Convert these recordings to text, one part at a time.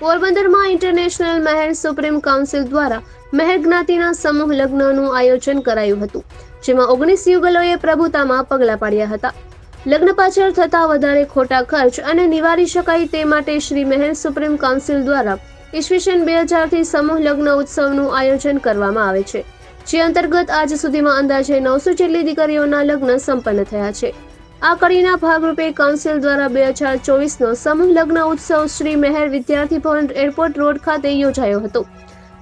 પોરબંદરમાં ઇન્ટરનેશનલ મહેર supreme council દ્વારા મહેર જ્ઞાતિના સમૂહ લગ્નનું આયોજન કરાયું હતું, જેમાં ઓગણીસ યુગલોએ પ્રભુતામાં પગલાં પાડ્યા હતા. લગ્ન પાછળ થતા વધારે ખોટા ખર્ચ અને નિવારી શકાય તે માટે શ્રી મહેર સુપ્રીમ કાઉન્સિલ દ્વારા ઈસવીસન બે હજારથી સમૂહ લગ્ન ઉત્સવનું આયોજન કરવામાં આવે છે, જે અંતર્ગત આજ સુધીમાં અંદાજે નવસો જેટલી દીકરીઓના લગ્ન સંપન્ન થયા છે. આ કડીના ભાગરૂપે કાઉન્સિલ દ્વારા બે હજાર ચોવીસનો સમૂહ લગ્ન ઉત્સવ શ્રી મહેર વિદ્યાર્થી ભવન એરપોર્ટ રોડ ખાતે યોજાયો હતો.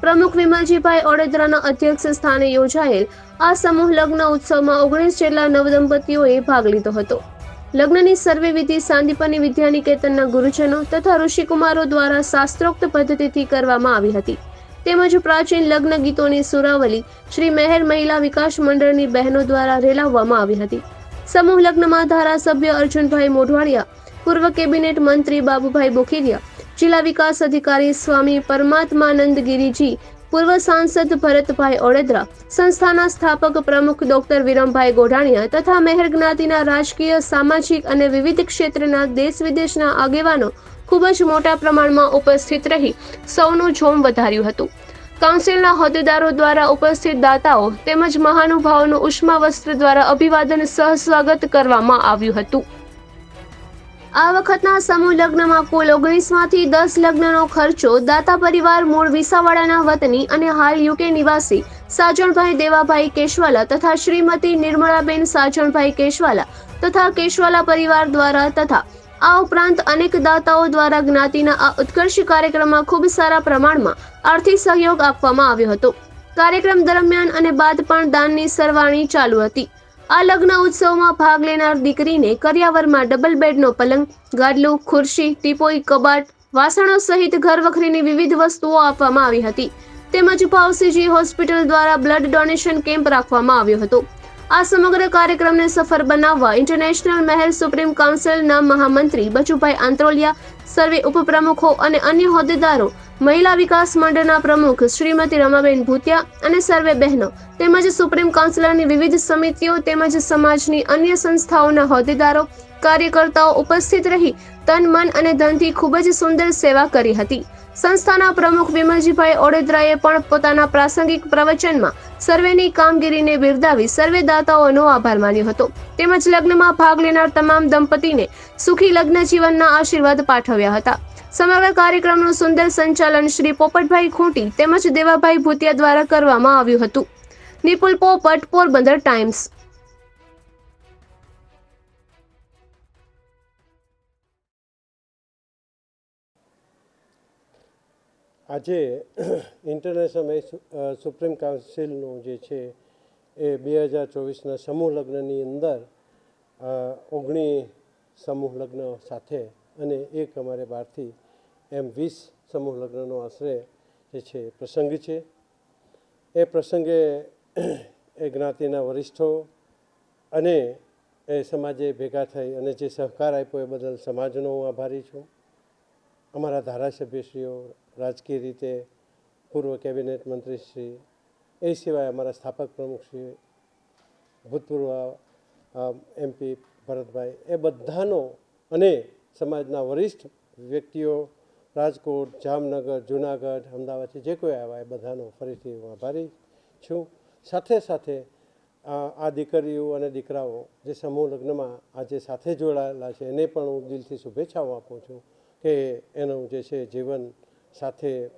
પ્રમુખ વિમલજીભાઈ ઓડેદરાના અધ્યક્ષ સ્થાને યોજાયેલ આ સમૂહ લગ્ન ઉત્સવમાં ઓગણીસ જેટલા નવદંપતીઓએ ભાગ લીધો હતો. લગ્નની સર્વે વિધિ સાંદીપની વિદ્યાનિકેતનના ગુરુજનો તથા ઋષિકુમારો દ્વારા શાસ્ત્રોક્ત પદ્ધતિથી કરવામાં આવી હતી. તેમજ પ્રાચીન લગ્ન ગીતોની સુરાવલી શ્રી મહેર મહિલા વિકાસ મંડળની બહેનો દ્વારા રેલાવવામાં આવી હતી. સમૂહ લગ્નમાં ધારાસભ્ય અર્જુનભાઈ મોઢવાડિયા, પૂર્વ કેબિનેટ મંત્રી બાબુભાઈ બોખીરિયા જિલ્લા વિકાસ અધિકારી સ્વામી પરમાત્માનંદ ગિરીજી, પૂર્વ સાંસદ ભરતભાઈ ઓડેદરા, સંસ્થાના સ્થાપક પ્રમુખ ડોક્ટર વિરમભાઈ ગોઢાણીયા તથા મહેર જ્ઞાતિના રાજકીય, સામાજિક અને વિવિધ ક્ષેત્રના દેશ વિદેશના આગેવાનો ખૂબ જ મોટા પ્રમાણમાં ઉપસ્થિત રહી સૌનું જોમ વધાર્યું હતું. કાઉન્સિલના હોદ્દેદારો દ્વારા ઉપસ્થિત દાતાઓ તેમજ મહાનુભાવોનું ઉષ્મા વસ્ત્ર દ્વારા અભિવાદન સહ સ્વાગત કરવામાં આવ્યું હતું. આ વખતના સમૂહ લગ્નમાં કુલ ઓગણીસમાંથી દસ લગ્નનો ખર્ચો દાતા પરિવાર મૂળ વિસાવાડાના વતની અને હાલ યુકે નિવાસી સાજણભાઈ દેવાભાઈ કેશવાલા તથા શ્રીમતી નિર્મળાબેન સાજણભાઈ કેશવાલા તથા કેશવાલા પરિવાર દ્વારા તથા આ ઉપરાંત અનેક દાતાઓ દ્વારા જ્ઞાતિના આ ઉત્કર્ષ કાર્યક્રમમાં ખૂબ સારા પ્રમાણમાં આર્થિક સહયોગ આપવામાં આવ્યો હતો. કાર્યક્રમ દરમિયાન અને બાદ પણ દાનની સરવાણી ચાલુ હતી. આ લગ્ન ઉત્સવમાં ભાગ લેનાર દીકરીને કરિયાવરમાં ડબલ બેડનો પલંગ, ગાદલું, ખુરશી, ટીપોઈ, કબાટ, વાસણો સહિત ઘર વખરીની વિવિધ વસ્તુઓ આપવામાં આવી હતી. તેમજ ભાવસીજી હોસ્પિટલ દ્વારા બ્લડ ડોનેશન કેમ્પ રાખવામાં આવ્યો હતો. આ સમગ્ર કાર્યક્રમને સફળ બનાવવા ઇન્ટરનેશનલ મહેર સુપ્રીમ કાઉન્સિલના મહામંત્રી બચુભાઈ આંત્રોલિયા, સર્વે ઉપપ્રમુખો અને અન્ય હોદ્દેદારો, મહિલા વિકાસ મંડળના પ્રમુખ શ્રીમતી રમાબેન ભૂતિયા અને સર્વે બહેનો તેમજ સુપ્રીમ કાઉન્સિલરની વિવિધ સમિતિઓ તેમજ સમાજની અન્ય સંસ્થાઓના હોદ્દેદારો કાર્યકર્તાઓ ઉપસ્થિત રહી તન, મન અને ધનથી ખૂબ જ સુંદર સેવા કરી હતી. સંસ્થાના પ્રમુખ વિમલજીભાઈ ઓડેદરાએ પણ પોતાના પ્રાસંગિક પ્રવચનમાં સર્વેની કામગીરીને બિરદાવી સર્વે આભાર માન્યો હતો. તેમજ લગ્નમાં ભાગ લેનાર તમામ દંપતીને સુખી લગ્ન જીવનના આશીર્વાદ પાઠવ્યા હતા. સમગ્ર કાર્યક્રમનું સુંદર સંચાલન શ્રી પોપટભાઈ ખૂંટી તેમજ દેવાભાઈ ભૂતિયા દ્વારા કરવામાં આવ્યું હતું. નિપુલ પોપટ, પોરબંદર ટાઈમ્સ. આજે ઇન્ટરનેશનલ સુપ્રીમ કાઉન્સિલનું જે છે એ બે હજાર ચોવીસના સમૂહ લગ્નની અંદર ઓગણી સમૂહ લગ્ન સાથે અને એક અમારે બહારથી એમ વીસ સમૂહ લગ્નનો આશરે જે છે પ્રસંગ છે. એ પ્રસંગે એ જ્ઞાતિના વરિષ્ઠો અને એ સમાજે ભેગા થઈ અને જે સહકાર આપ્યો એ બદલ સમાજનો હું આભારી છું. અમારા ધારાસભ્યશ્રીઓ રાજકીય રીતે પૂર્વ કેબિનેટ મંત્રીશ્રી, એ સિવાય અમારા સ્થાપક પ્રમુખશ્રી, ભૂતપૂર્વ એમપી ભરતભાઈ, એ બધાનો અને સમાજના વરિષ્ઠ વ્યક્તિઓ, રાજકોટ, જામનગર, જુનાગઢ અમદાવાદથી જે કોઈ આવ્યા એ બધાનો ફરીથી હું આભારી છું. સાથે સાથે આ દીકરીઓ અને દીકરાઓ જે સમૂહ લગ્નમાં આજે સાથે જોડાયેલા છે, એને પણ હું દિલથી શુભેચ્છાઓ આપું છું કે એનું જે છે જીવન સાથે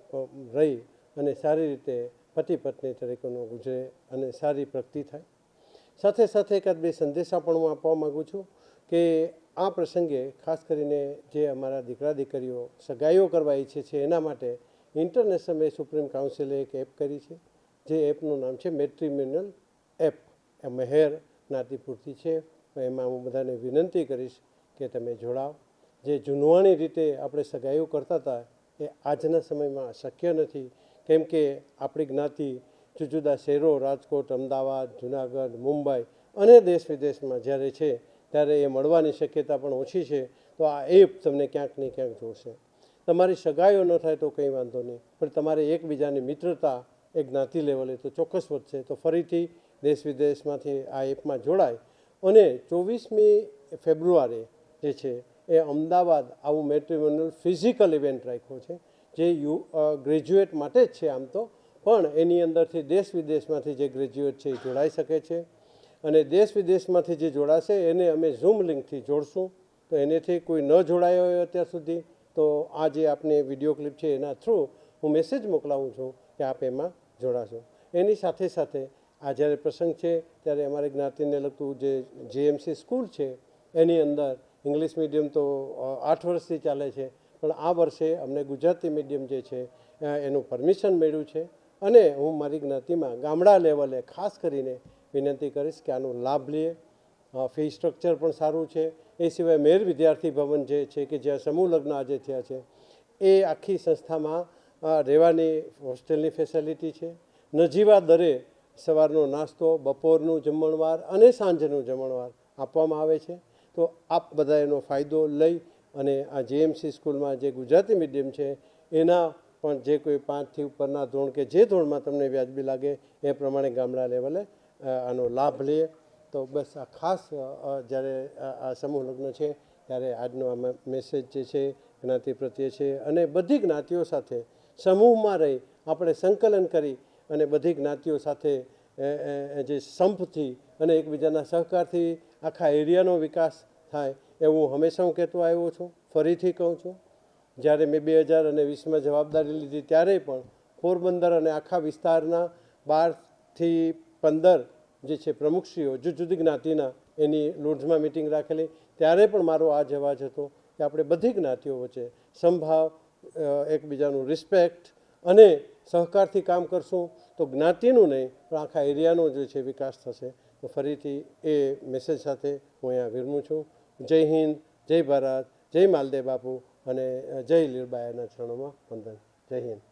રહી અને સારી રીતે પતિ પત્ની તરીકેનું ગુજરે અને સારી પ્રગતિ થાય. સાથે સાથે એકાદ બે સંદેશા પણ હું આપવા માગું છું કે આ પ્રસંગે ખાસ કરીને જે અમારા દીકરા દીકરીઓ સગાઈઓ કરવા ઈચ્છે છે એના માટે ઇન્ટરનેશનલ સુપ્રીમ કાઉન્સિલે એક એપ કરી છે. જે એપનું નામ છે મેટ્રીમિનલ એપ. એ મહેર જ્ઞાતિ પૂરતી છે. એમાં હું બધાને વિનંતી કરીશ કે તમે જોડાવ. જે જૂનવાણી રીતે આપણે સગાઈઓ કરતા હતા એ આજના સમયમાં શક્ય નથી. કેમ કે આપણી જ્ઞાતિ જુદા જુદા શહેરો, રાજકોટ, અમદાવાદ, જુનાગઢ, મુંબઈ અને દેશ વિદેશમાં જ્યારે છે ત્યારે એ મળવાની શક્યતા પણ ઓછી છે. તો આ એપ તમને ક્યાંક ને ક્યાંક જોશે. તમારી સગાઈઓ ન થાય તો કંઈ વાંધો નહીં. પણ તમારે એકબીજાની મિત્રતા એ જ્ઞાતિ લેવલે તો ચોક્કસ વધશે. તો ફરીથી દેશ વિદેશમાંથી આ એપમાં જોડાય. અને ચોવીસમી ફેબ્રુઆરી જે છે એ અમદાવાદ આવું મેટ્રિમોનિયલ ફિઝિકલ ઇવેન્ટ રાખ્યો છે, જે યુ ગ્રેજ્યુએટ માટે જ છે આમ તો. પણ એની અંદરથી દેશ વિદેશમાંથી જે ગ્રેજ્યુએટ છે એ જોડાઈ શકે છે. અને દેશ વિદેશમાંથી જે જોડાશે એને અમે ઝૂમ લિંકથી જોડશું. તો એનેથી કોઈ ન જોડાયો હોય અત્યાર સુધી, તો આ જે આપને વીડિયો ક્લિપ છે એના થ્રુ હું મેસેજ મોકલાવું છું કે આપ એમાં જોડાશો. એની સાથે સાથે આ જ્યારે પ્રસંગ છે, ત્યારે અમારી જ્ઞાતિને લગતું જે જેએમસી સ્કૂલ છે, એની અંદર ઇંગ્લિશ મીડિયમ તો આઠ વર્ષથી ચાલે છે. પણ આ વર્ષે અમને ગુજરાતી મીડિયમ જે છે એનું પરમિશન મળ્યું છે. અને હું મારી જ્ઞાતિમાં ગામડા લેવલે ખાસ કરીને વિનંતી કરીશ કે આનો લાભ લઈએ. ફી સ્ટ્રક્ચર પણ સારું છે. એ સિવાય મેર વિદ્યાર્થી ભવન જે છે કે જ્યાં સમૂહ લગ્ન આજે થયા છે, એ આખી સંસ્થામાં રહેવાની હોસ્ટેલની ફેસિલિટી છે. નજીવા દરે સવારનો નાસ્તો, બપોરનું જમણવાર અને સાંજનું જમણવાર આપવામાં આવે છે. તો આપ બધા એનો ફાયદો લઈ અને આ જેએમસી સ્કૂલમાં જે ગુજરાતી મીડિયમ છે, એના પણ જે કોઈ પાંચથી ઉપરના ધોરણ કે જે ધોરણમાં તમને વ્યાજબી લાગે, એ પ્રમાણે ગામડા લેવલે આનો લાભ લઈએ. તો બસ આ ખાસ જ્યારે આ સમૂહ લગ્ન છે, ત્યારે આજનો આ મેસેજ જે છે જ્ઞાતિ પ્રત્યે છે. અને બધી જ્ઞાતિઓ સાથે સમૂહમાં રહી, આપણે સંકલન કરી અને બધી જ્ઞાતિઓ સાથે જે સંપથી અને એકબીજાના સહકારથી આખા એરિયાનો વિકાસ થાય, એવું હંમેશા હું કહેતો આવ્યો છું. ફરીથી કહું છું, જ્યારે મેં બે હજાર અને વીસમાં જવાબદારી લીધી ત્યારે પણ પોરબંદર અને આખા વિસ્તારના બારથી પંદર જે છે પ્રમુખશ્રીઓ જુદી જુદી જ્ઞાતિના એની લોડ્સમાં મિટિંગ રાખેલી, ત્યારે પણ મારો આ જ અવાજ હતો કે આપણે બધી જ્ઞાતિઓ વચ્ચે સંભાવ એકબીજાનું રિસ્પેક્ટ અને સહકારથી કામ કરશું. તો જ્ઞાતિનું નહીં, પણ આખા એરિયાનો જે છે વિકાસ થશે. તો ફરીથી એ મેસેજ સાથે હું અહીંયા વિરમું છું. જય હિન્દ, જય ભારત, જય માલદેવ બાપુ અને જય લીલબાયાના ચરણોમાં વંદન. જય હિન્દ.